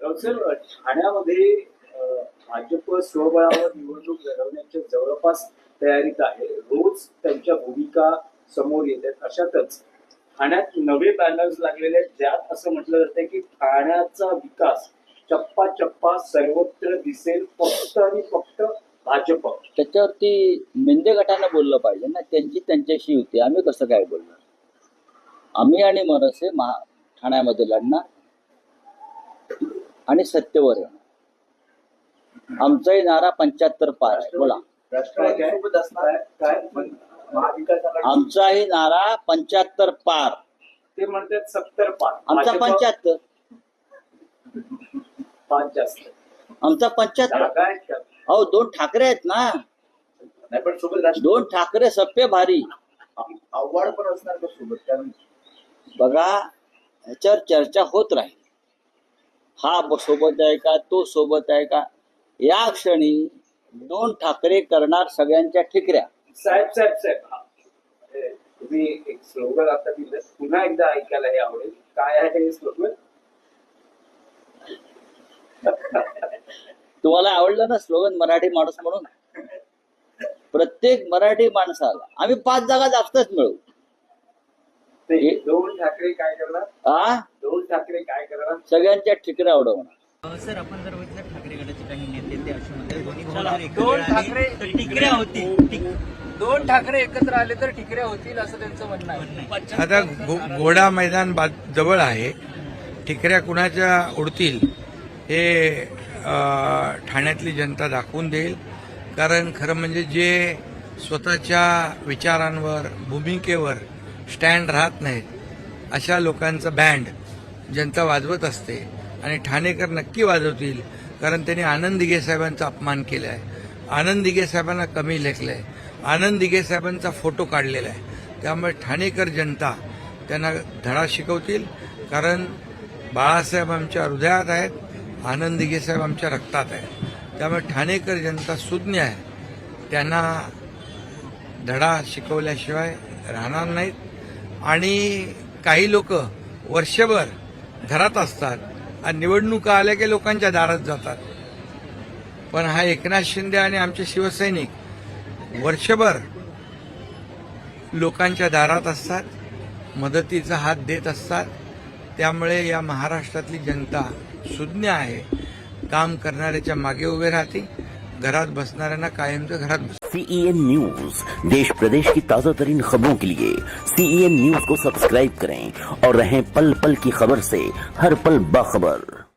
Sir ठाण्यामध्ये भाजप स्वबळावर निवडणूक लढवण्याच्या जवळपास तयारीत आहे. रोज त्यांच्या भूमिका समोर येत आहेत अशातच ठाण्यात नवे बॅनर्स लागलेले आहेत. ज्यात असं म्हटलं जातं की ठाण्याचा विकास चप्पा चप्पा सर्वत्र दिसेल फक्त आणि फक्त भाजप. त्याच्यावरती मेंदे गटानं बोललं पाहिजे ना. त्यांची त्यांच्याशी होती आम्ही कसं काय बोलणार? आम्ही आणि मनसे महा ठाण्यामध्ये लढणार. आणि सत्यवर येणार आमचाही नारा पंच्याहत्तर पार आहे. बोला. आमचाही नारा पंच्याहत्तर पार. ते म्हणतात सत्तर पाच आमचा पंच्याहत्तर. पाच आमचा पंच्याहत्तर? अहो दोन ठाकरे आहेत ना. दोन ठाकरे सप्पे भारी. आव्हाड पण असणार बघा ह्याच्यावर चर्चा होत राहील. हा सोबत आहे का तो सोबत आहे का? या क्षणी दोन ठाकरे करणार सगळ्यांच्या ठिकऱ्या. साहेब साहेब साहेब हा. तुम्ही एक स्लोगन आता दिलं. पुन्हा एकदा ऐकायला हे आवडेल. काय आहे हे स्लोगन? तुम्हाला आवडलं ना स्लोगन मराठी माणूस म्हणून? प्रत्येक मराठी माणसाला. आम्ही पाच जागा जास्तच मिळू ते दोन ठाकरे काय करणार? हा दोन ठाकरे सगळ्यांच्या ठिकऱ्या उडवणार सर आपण जर बघितलं ठाकरे गटाचे काही नेते ते असे म्हणतात दोन्ही भाऊ जर एकत्र आले तर टिकऱ्या होतील. टिक- दोन ठाकरे एकत्र आले तर ठिकऱ्या होतील असं त्यांचं म्हणणं आहे. आता घो- घोडा मैदान बा- जवळ आहे. ठिकऱ्या कुणाच्या उडतील हे अ, ठाण्यातली जनता दाखवून देईल. कारण खरं म्हणजे जे स्वतःच्या विचारांवर भूमिकेवर स्टँड राहत नाहीत अशा लोकांचं बँड जनता वाजवत असते आणि ठाणेकर नक्की वाजवतील कारण त्यांनी आनंद दिघे साहेबांचा अपमान केला आहे आनंद दिघे साहेबांना कमी लेखलंय. आनंद दिघे साहेबांचा फोटो काढलेला आहे. त्यामुळे ठाणेकर जनता त्यांना धडा शिकवतील कारण बाळासाहेब आमच्या हृदयात आहेत आनंद दिघे साहेब आमच्या रक्तात आहेत. त्यामुळे ठाणेकर जनता सुज्ञ आहे. त्यांना धडा शिकवल्याशिवाय राहणार नाहीत. आणि काही लोक वर्षभर घरात असतात आणि निवडणुका आल्या की लोकांच्या दारात जातात. पण हा एकनाथ शिंदे आणि आमचे शिवसैनिक वर्षभर लोकांच्या दारात असतात मदतीचा हात देत असतात. त्यामुळे या महाराष्ट्रातली जनता सुज्ञ आहे. काम करणाऱ्याच्या मागे उभे राहते. घरात बसणाऱ्यांना कायमचं घरात बस सीईएन न्यूज़ देश प्रदेश की ताज़ा तरीन खबरों के लिए सीईएन न्यूज़ को सब्सक्राइब करें और रहें पल पल की खबर से हर पल बाखबर।